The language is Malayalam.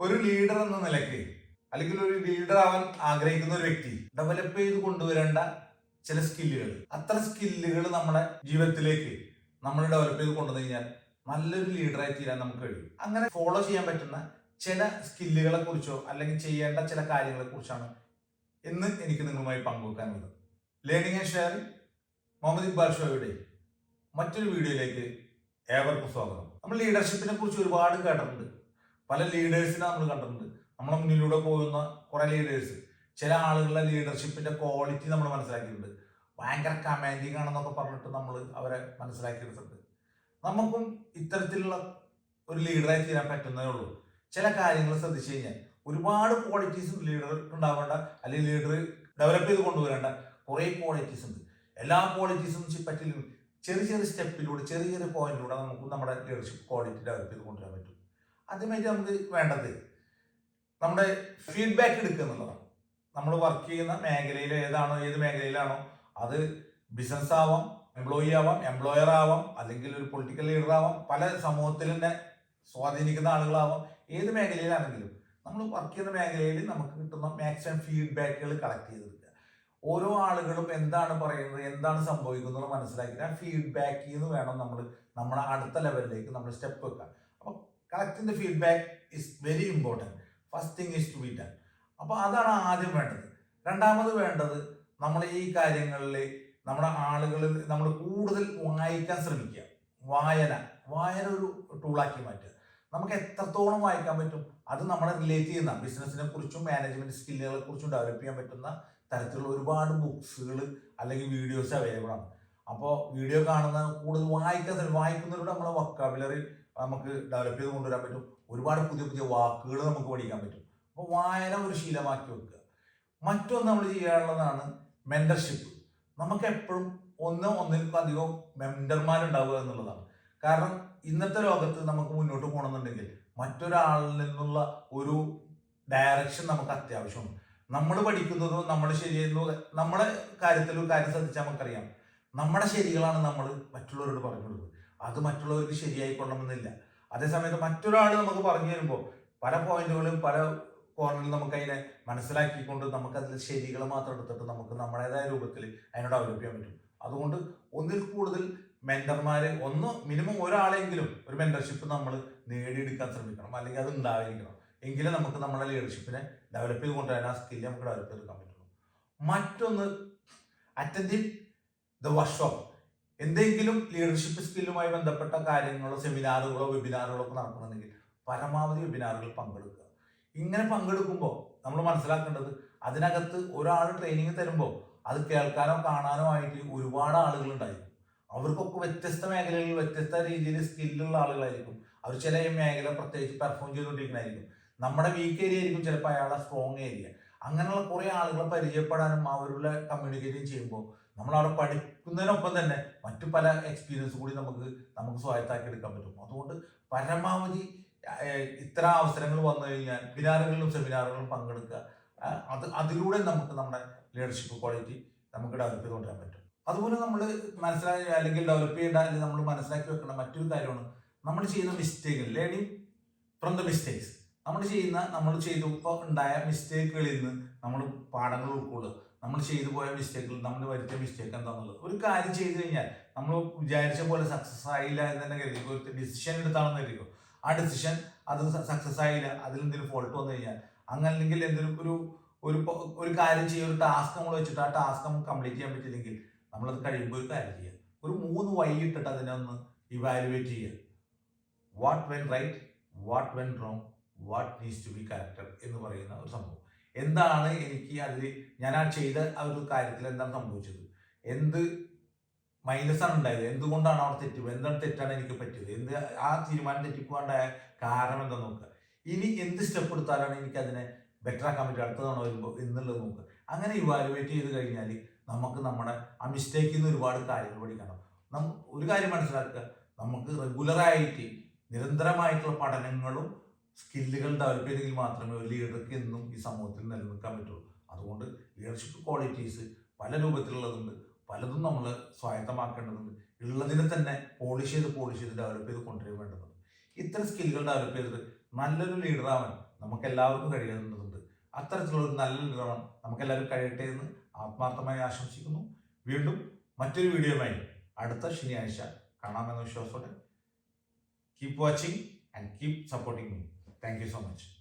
ഒരു ലീഡർ എന്ന നിലയ്ക്ക് അല്ലെങ്കിൽ ഒരു ലീഡർ ആവാൻ ആഗ്രഹിക്കുന്ന ഒരു വ്യക്തി ഡെവലപ്പ് ചെയ്ത് കൊണ്ടുവരേണ്ട ചില സ്കില്ലുകൾ അത്ര സ്കില്ലുകൾ നമ്മുടെ ജീവിതത്തിലേക്ക് നമ്മൾ ഡെവലപ്പ് ചെയ്ത് കൊണ്ടുവന്നു കഴിഞ്ഞാൽ നല്ലൊരു ലീഡറായി തീരാൻ നമുക്ക് കഴിയും. അങ്ങനെ ഫോളോ ചെയ്യാൻ പറ്റുന്ന ചില സ്കില്ലുകളെ കുറിച്ചോ അല്ലെങ്കിൽ ചെയ്യേണ്ട ചില കാര്യങ്ങളെ കുറിച്ചാണ് ഇന്ന് എനിക്ക് നിങ്ങളുമായി പങ്കുവെക്കാനുള്ളത് learning and sharing Muhammad Iqbal ഷോയുടെ മറ്റൊരു വീഡിയോയിലേക്ക് ഏവർക്കും സ്വാഗതം. നമ്മൾ ലീഡർഷിപ്പിനെ കുറിച്ച് ഒരുപാട് കേട്ടിട്ടുണ്ട്. പല ലീഡേഴ്സിനെ നമ്മൾ കണ്ടിട്ടുണ്ട്. നമ്മുടെ മുന്നിലൂടെ പോകുന്ന കുറെ ലീഡേഴ്സ് ചില ആളുകളുടെ ലീഡർഷിപ്പിന്റെ ക്വാളിറ്റി നമ്മൾ മനസ്സിലാക്കിയിട്ടുണ്ട്. ഭയങ്കര കമാൻഡിങ് ആണെന്നൊക്കെ പറഞ്ഞിട്ട് നമ്മൾ അവരെ മനസ്സിലാക്കിയെടുത്തിട്ടുണ്ട്. നമുക്കും ഇത്തരത്തിലുള്ള ഒരു ലീഡറായി തീരാൻ പറ്റുന്നതേ ഉള്ളൂ. ചില കാര്യങ്ങൾ ശ്രദ്ധിച്ചു കഴിഞ്ഞാൽ ഒരുപാട് ക്വാളിറ്റീസ് ലീഡർ ഉണ്ടാവേണ്ട അല്ലെങ്കിൽ ലീഡർ ഡെവലപ്പ് ചെയ്ത് കൊണ്ടുവരേണ്ട കുറേ ക്വാളിറ്റീസ് ഉണ്ട്. എല്ലാ ക്വാളിറ്റീസും പറ്റില്ല ചെറിയ ചെറിയ സ്റ്റെപ്പിലൂടെ ചെറിയ ചെറിയ പോയിന്റിലൂടെ നമുക്ക് നമ്മുടെ ലീഡർഷിപ്പ് ക്വാളിറ്റി ഡെവലപ്പ് ചെയ്ത് കൊണ്ടുവരാൻ പറ്റും. ആദ്യമായിട്ട് നമുക്ക് വേണ്ടത് നമ്മുടെ ഫീഡ്ബാക്ക് എടുക്കുക എന്നുള്ളതാണ്. നമ്മൾ വർക്ക് ചെയ്യുന്ന മേഖലയിൽ ഏതാണോ ഏത് മേഖലയിലാണോ അത് ബിസിനസ് ആവാം എംപ്ലോയി ആവാം എംപ്ലോയർ ആവാം അല്ലെങ്കിൽ ഒരു പൊളിറ്റിക്കൽ ലീഡർ ആവാം പല സമൂഹത്തിൽ തന്നെ സ്വാധീനിക്കുന്ന ആളുകളാവാം ഏത് മേഖലയിലാണെങ്കിലും നമ്മൾ വർക്ക് ചെയ്യുന്ന മേഖലയിൽ നമുക്ക് കിട്ടുന്ന മാക്സിമം ഫീഡ്ബാക്കുകൾ കളക്ട് ചെയ്തെടുക്കുക. ഓരോ ആളുകളും എന്താണ് പറയുന്നത് എന്താണ് സംഭവിക്കുന്നത് മനസ്സിലാക്കി ആ ഫീഡ്ബാക്കിൽ നിന്ന് വേണം നമ്മൾ നമ്മുടെ അടുത്ത ലെവലിലേക്ക് നമ്മൾ സ്റ്റെപ്പ് വെക്കാൻ. The feedback is very important first thing is to be done അപ്പോൾ അതാണ് ആദ്യം വേണ്ടത്. രണ്ടാമത് വേണ്ടത് നമ്മൾ ഈ കാര്യങ്ങളിൽ നമ്മുടെ ആളുകൾ നമ്മൾ കൂടുതൽ വായിക്കാൻ ശ്രമിക്കുക. വായന. വായന ഒരു ടൂളാക്കി മാറ്റുക. നമുക്ക് എത്രത്തോളം വായിക്കാൻ പറ്റും? അത് നമ്മളെ റിലേറ്റ് ചെയ്യുന്ന ബിസിനസ്സിനെ കുറിച്ചും മാനേജ്മെന്റ് സ്കില്ലുകളെ കുറിച്ചും ഡെവലപ്പ് ചെയ്യാൻ പറ്റുന്ന തരത്തിലുള്ള ഒരുപാട് ബുക്സുകൾ അല്ലെങ്കിൽ വീഡിയോസ് അവൈലബിൾ ആണ്. അപ്പോൾ വീഡിയോ കാണുന്ന കൂടുതൽ വായിക്കാൻ വായിക്കുന്നതിലൂടെ നമ്മളെ വൊക്കാബുലറി നമുക്ക് ഡെവലപ്പ് ചെയ്ത് കൊണ്ടുവരാൻ പറ്റും. ഒരുപാട് പുതിയ പുതിയ വാക്കുകൾ നമുക്ക് പഠിക്കാൻ പറ്റും. അപ്പോൾ വായന ഒരു ശീലമാക്കി വെക്കുക. മറ്റൊന്ന് നമ്മൾ ചെയ്യാനുള്ളതാണ് മെന്റർഷിപ്പ് നമുക്ക് എപ്പോഴും ഒന്ന് ഒന്നിലും അധികം മെന്റർമാരുണ്ടാവുക എന്നുള്ളതാണ്. കാരണം ഇന്നത്തെ ലോകത്ത് നമുക്ക് മുന്നോട്ട് പോകണമെന്നുണ്ടെങ്കിൽ മറ്റൊരാളിൽ നിന്നുള്ള ഒരു ഡയറക്ഷൻ നമുക്ക് അത്യാവശ്യമാണ്. നമ്മൾ പഠിക്കുന്നതോ നമ്മൾ ശരിയെന്നോ നമ്മുടെ കാര്യത്തിൽ ഒരു കാര്യം ശ്രദ്ധിച്ചാൽ നമുക്കറിയാം. നമ്മുടെ ശരികളാണ് നമ്മൾ മറ്റുള്ളവരോട് പറഞ്ഞു കൊടുക്കുന്നത് അത് മറ്റുള്ളവർക്ക് ശരിയായിക്കൊള്ളണമെന്നില്ല. അതേസമയത്ത് മറ്റൊരാൾ നമുക്ക് പറഞ്ഞു തരുമ്പോൾ പല പോയിന്റുകളും പല കോർണറിൽ നമുക്ക് അതിനെ മനസ്സിലാക്കിക്കൊണ്ട് നമുക്ക് അതിൽ ശരികൾ മാത്രം എടുത്തിട്ട് നമുക്ക് നമ്മുടേതായ രൂപത്തിൽ അതിനോട് ഡെവലപ്പ് പറ്റും. അതുകൊണ്ട് ഒന്നിൽ കൂടുതൽ മെന്റർമാര് ഒന്ന് മിനിമം ഒരാളെങ്കിലും ഒരു മെന്റർഷിപ്പ് നമ്മൾ നേടിയെടുക്കാൻ ശ്രമിക്കണം. അല്ലെങ്കിൽ അത് ഉണ്ടായിരിക്കണം. എങ്കിലേ നമുക്ക് നമ്മുടെ ലീഡർഷിപ്പിനെ ഡെവലപ്പ് ചെയ്ത് കൊണ്ടുവരാൻ ആ സ്കില്ല് നമുക്ക് ഡെവലപ്പ് ചെയ്തെടുക്കാൻ പറ്റുള്ളൂ. മറ്റൊന്ന് അറ്റൻഡിങ് ദ വർക്ക്ഷോപ്പ് എന്തെങ്കിലും ലീഡർഷിപ്പ് സ്കില്ലുമായി ബന്ധപ്പെട്ട കാര്യങ്ങളോ സെമിനാറുകളോ വെബിനാറുകളോ ഒക്കെ നടക്കണമെങ്കിൽ പരമാവധി വെബിനാറുകൾ പങ്കെടുക്കുക. ഇങ്ങനെ പങ്കെടുക്കുമ്പോൾ നമ്മൾ മനസ്സിലാക്കേണ്ടത് അതിനകത്ത് ഒരാൾ ട്രെയിനിങ് തരുമ്പോൾ അത് കേൾക്കാനോ കാണാനോ ആയിട്ട് ഒരുപാട് ആളുകൾ ഉണ്ടായിരിക്കും. അവർക്കൊക്കെ വ്യത്യസ്ത മേഖലകളിൽ വ്യത്യസ്ത രീതിയിൽ സ്കില്ലുള്ള ആളുകളായിരിക്കും. അവർ ചില മേഖല പ്രത്യേകിച്ച് പെർഫോം ചെയ്തുകൊണ്ടിരിക്കുന്നതായിരിക്കും. നമ്മുടെ വീക്ക് ഏരിയ ആയിരിക്കും ചിലപ്പോൾ അയാളുടെ സ്ട്രോങ് ഏരിയ അങ്ങനെയുള്ള കുറേ ആളുകളെ പരിചയപ്പെടാനും അവരുടെ കമ്മ്യൂണിക്കേറ്റ് ചെയ്യുമ്പോൾ നമ്മൾ അവിടെ പഠിക്കുന്നതിനൊപ്പം തന്നെ മറ്റു പല എക്സ്പീരിയൻസ് കൂടി നമുക്ക് നമുക്ക് സ്വായത്താക്കി എടുക്കാൻ പറ്റും. അതുകൊണ്ട് പരമാവധി ഇത്ര അവസരങ്ങൾ വന്നു കഴിഞ്ഞാൽ ബിനാറുകളിലും സെമിനാറുകളിലും പങ്കെടുക്കുക. അത് അതിലൂടെ നമുക്ക് നമ്മുടെ ലീഡർഷിപ്പ് ക്വാളിറ്റി നമുക്ക് ഡെവലപ്പ് ചെയ്ത് കൊണ്ടുവരാൻ പറ്റും. അതുപോലെ നമ്മൾ മനസ്സിലാക്കി അല്ലെങ്കിൽ ഡെവലപ്പ് ചെയ്യേണ്ട അല്ലെങ്കിൽ നമ്മൾ മനസ്സിലാക്കി വെക്കേണ്ട മറ്റൊരു കാര്യമാണ് നമ്മൾ ചെയ്യുന്ന mistake learning from the mistakes നമ്മൾ ചെയ്യുന്ന നമ്മൾ ചെയ്തപ്പോൾ ഉണ്ടായ മിസ്റ്റേക്കുകളിൽ നിന്ന് നമ്മൾ പാഠങ്ങൾ ഉൾക്കൊള്ളുക നമ്മൾ ചെയ്തു പോയ മിസ്റ്റേക്കുകൾ നമ്മൾ വരുത്തിയ മിസ്റ്റേക്ക് എന്താണെന്നുള്ളത് ഒരു കാര്യം ചെയ്തു കഴിഞ്ഞാൽ നമ്മൾ വിചാരിച്ച പോലെ സക്സസ് ആയില്ല എന്ന് തന്നെ കരുതിക്കും. ഒരു ഡിസിഷൻ എടുത്താണെന്ന് കരുതിക്കും. ആ ഡിസിഷൻ അത് സക്സസ് ആയില്ല അതിൽ എന്തെങ്കിലും ഫോൾട്ട് വന്നു കഴിഞ്ഞാൽ അങ്ങനെ അല്ലെങ്കിൽ എന്തെങ്കിലും ഒരു ഒരു ഒരു കാര്യം ചെയ്യുക ഒരു ടാസ്ക് നമ്മൾ വെച്ചിട്ട് ആ ടാസ്ക് നമുക്ക് കംപ്ലീറ്റ് ചെയ്യാൻ പറ്റില്ലെങ്കിൽ നമ്മളത് കഴിയുമ്പോൾ ഒരു കാര്യം ചെയ്യുക. ഒരു മൂന്ന് വൈകിട്ടിട്ട് അതിനെ ഒന്ന് ഇവാലുവേറ്റ് ചെയ്യുക. What went right what went wrong what needs to be corrected എന്ന് പറയുന്ന ഒരു സംഭവം. എന്താണ് എനിക്ക് അതിൽ ഞാൻ ആ ചെയ്ത ആ ഒരു കാര്യത്തിൽ എന്താണ് സംഭവിച്ചത്? എന്ത് മൈനസ് ആണ് ഉണ്ടായത്? എന്തുകൊണ്ടാണ് അവിടെ തെറ്റ് എന്താണ് തെറ്റാണ് എനിക്ക് പറ്റിയത്? എന്ത് ആ തീരുമാനം തെറ്റിപ്പോകാണ്ടായ കാരണം എന്താ നോക്കുക. ഇനി എന്ത് സ്റ്റെപ്പ് എടുത്താലാണ് എനിക്ക് അതിനെ ബെറ്റർ ആക്കാൻ പറ്റുക? അടുത്ത തവണ വരുമ്പോൾ എന്നുള്ളത് നോക്കുക. അങ്ങനെ ഇവാലുവേറ്റ് ചെയ്ത് കഴിഞ്ഞാൽ നമുക്ക് നമ്മുടെ ആ മിസ്റ്റേക്കിൽ നിന്ന് ഒരുപാട് കാര്യങ്ങൾ പഠിക്കണം. ഒരു കാര്യം മനസ്സിലാക്കുക. നമുക്ക് റെഗുലറായിട്ട് നിരന്തരമായിട്ടുള്ള പഠനങ്ങളും സ്കില്ലുകൾ ഡെവലപ്പ് ചെയ്തെങ്കിൽ മാത്രമേ ഒരു ലീഡർക്ക് എന്നും ഈ സമൂഹത്തിൽ നിലനിൽക്കാൻ പറ്റുള്ളൂ. അതുകൊണ്ട് ലീഡർഷിപ്പ് ക്വാളിറ്റീസ് പല രൂപത്തിലുള്ളതുണ്ട്. പലതും നമ്മൾ സ്വായത്തമാക്കേണ്ടതുണ്ട്. ഉള്ളതിനെ തന്നെ പോളിഷ് ചെയ്ത് പോളിഷ് ചെയ്ത് ഡെവലപ്പ് ചെയ്ത് കൊണ്ടുവരാൻ വേണ്ടതുണ്ട്. ഇത്തരം സ്കില്ലുകൾ ഡെവലപ്പ് ചെയ്തിട്ട് നല്ലൊരു ലീഡറാവാൻ നമുക്ക് എല്ലാവർക്കും കഴിയുന്നതുണ്ട് അത്തരത്തിലുള്ള ഒരു നല്ല ലീഡറാവാൻ നമുക്ക് എല്ലാവരും കഴിയട്ടെ എന്ന് ആത്മാർത്ഥമായി ആശംസിക്കുന്നു. വീണ്ടും മറ്റൊരു വീഡിയോയുമായി അടുത്ത ശനിയാഴ്ച കാണാമെന്ന വിശ്വാസത്തോടെ keep watching and keep supporting me Thank you so much.